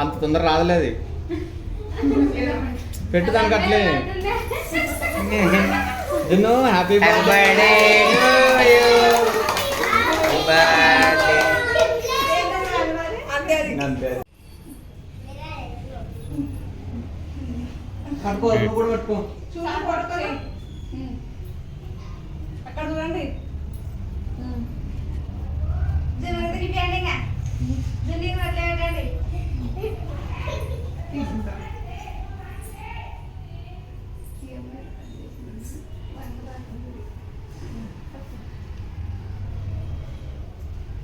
అంత తొందర రాదులే అది. పెట్టు దానికి అట్లే. జున్ను హ్యాపీ బర్త్డే పట్టుకో కూడా పట్టుకో. చూడండి పడుకొని అక్కడ చూడండి.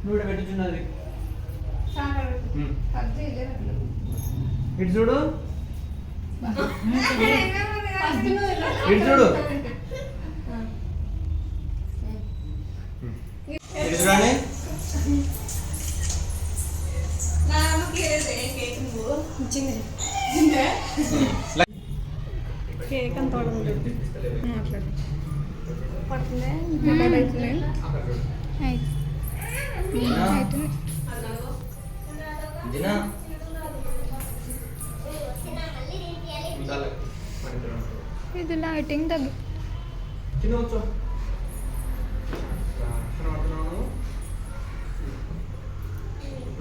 ఇక్కడ పెట్టుచున్నది. ఇటు చూడు. ఫస్ట్ ఇటు చూడు. ఇటు చూడండి. కేక్ అంత పడుతుందే? అవుతుంది ఇది లైటింగ్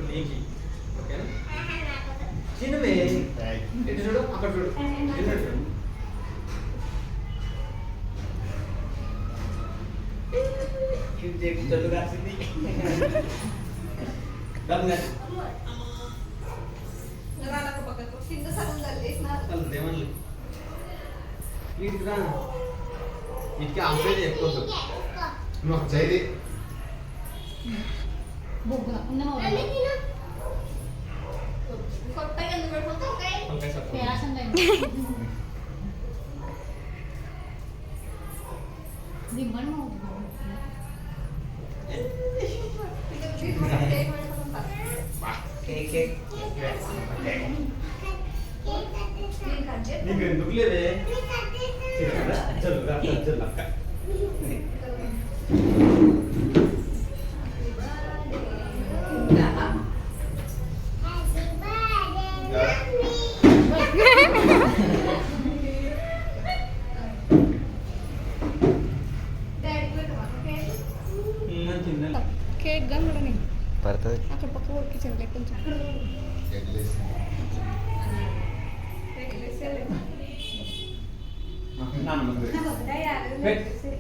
నీకి ఓకేనా చిన్నవే ఇటు చూడు అక్కడ చూడు. చిన్న చూడు కాసింది కింద సగం తల్లేసినారు వీటికి రా వీటికి ఆపేది ఎక్కువ నువ్వు ఒక చేయి నీకు ఎందుకు లేదే కేక్ గన్ కూడా నేను పడుతుంది అక్కడ పక్క ఊరికి చెల్లె కొంచెం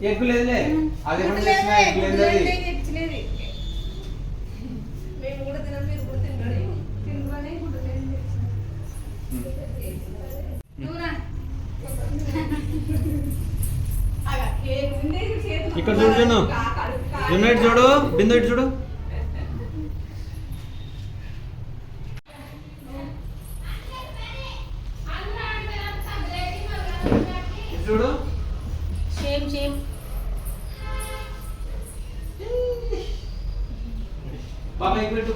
ఎక్కువ లేదులే అది ఎప్పుడు చేసినా ఎక్కువ లేదు అది ఇక్కడ చూడు ఇటు చూడు బిందు చూడు. చూడు. సేమ్ సేమ్ బాబాయ్ పెట్టు.